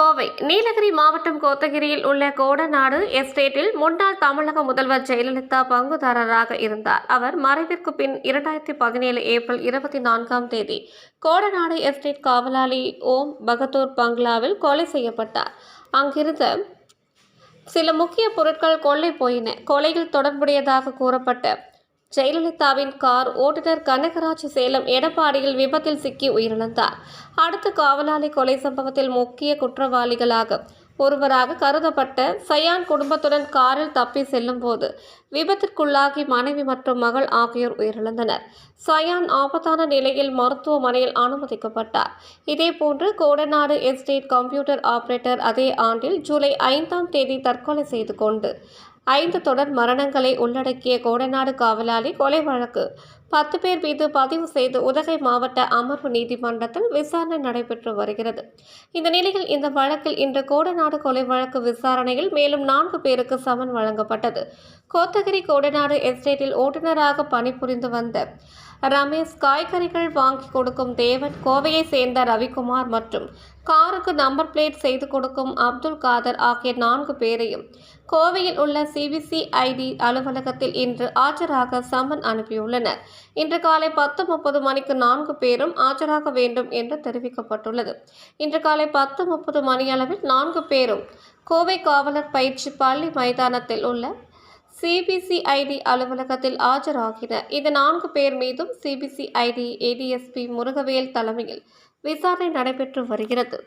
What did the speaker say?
கோவை. நீலகிரி மாவட்டம் கோத்தகிரியில் உள்ள கோடநாடு எஸ்டேட்டில் முன்னாள் தமிழக முதல்வர் ஜெயலலிதா பங்குதாரராக இருந்தார். அவர் மறைவிற்கு பின் இரண்டாயிரத்தி பதினேழு ஏப்ரல் இருபத்தி நான்காம் தேதி கோடநாடு எஸ்டேட் காவலாளி ஓம் பகதூர் பங்களாவில் கொலை செய்யப்பட்டார். அங்கிருந்த சில முக்கிய பொருட்கள் கொள்ளை போயின. கொலையில் தொடர்புடையதாக கூறப்பட்ட ஜெயலலிதாவின் கார் ஓட்டுநர் கனகராஜ் சேலம் எடப்பாடியில் விபத்தில் சிக்கி உயிரிழந்தார். அடுத்த காவலாளி கொலை சம்பவத்தில் முக்கிய குற்றவாளிகளாக ஒருவராக கருதப்பட்ட சயான் குடும்பத்துடன் காரில் தப்பி செல்லும் போது விபத்திற்குள்ளாகி மனைவி மற்றும் மகள் ஆகியோர் உயிரிழந்தனர். சயான் ஆபத்தான நிலையில் மருத்துவமனையில் அனுமதிக்கப்பட்டார். இதேபோன்று கோடநாடு எஸ்டேட் கம்ப்யூட்டர் ஆபரேட்டர் அதே ஆண்டில் ஜூலை ஐந்தாம் தேதி தற்கொலை செய்து கொண்டு ஐந்து தொடர் மரணங்களை உள்ளடக்கிய கோடநாடு காவலாளி கொலை வழக்கு. பத்து பேர் மீது பதிவு செய்து உதகை மாவட்ட அமர்வு நீதிமன்றத்தில் விசாரணை நடைபெற்று வருகிறது. இந்த நிலையில் இந்த வழக்கில் இன்று கோடநாடு கொலை வழக்கு விசாரணையில் மேலும் நான்கு பேருக்கு சமன் வழங்கப்பட்டது. கோத்தகிரி கோடநாடு எஸ்டேட்டில் ஓட்டுநராக பணிபுரிந்து வந்த ரமேஷ் காய்கறிகள் வாங்கி கொடுக்கும் தேவன் கோவையை சேர்ந்த ரவிக்குமார் மற்றும் காருக்கு நம்பர் பிளேட் செய்து கொடுக்கும் அப்துல் காதர் ஆகிய நான்கு பேரையும் கோவையில் உள்ள சிபிசிஐடி அலுவலகத்தில் இன்று ஆஜராக சம்மன் அனுப்பியுள்ளனர். இன்று காலை பத்து முப்பது மணிக்கு நான்கு பேரும் ஆஜராக வேண்டும் என்று தெரிவிக்கப்பட்டுள்ளது. இன்று காலை பத்து முப்பது மணியளவில் நான்கு பேரும் கோவை காவலர் பயிற்சி பள்ளி மைதானத்தில் உள்ள சிபிசிஐடி அலுவலகத்தில் ஆஜராகினர். இந்த நான்கு பேர் மீதும் சிபிசிஐடி ஏடிஎஸ்பி முருகவேல் தலைமையில் விசாரணை நடைபெற்று வருகிறது.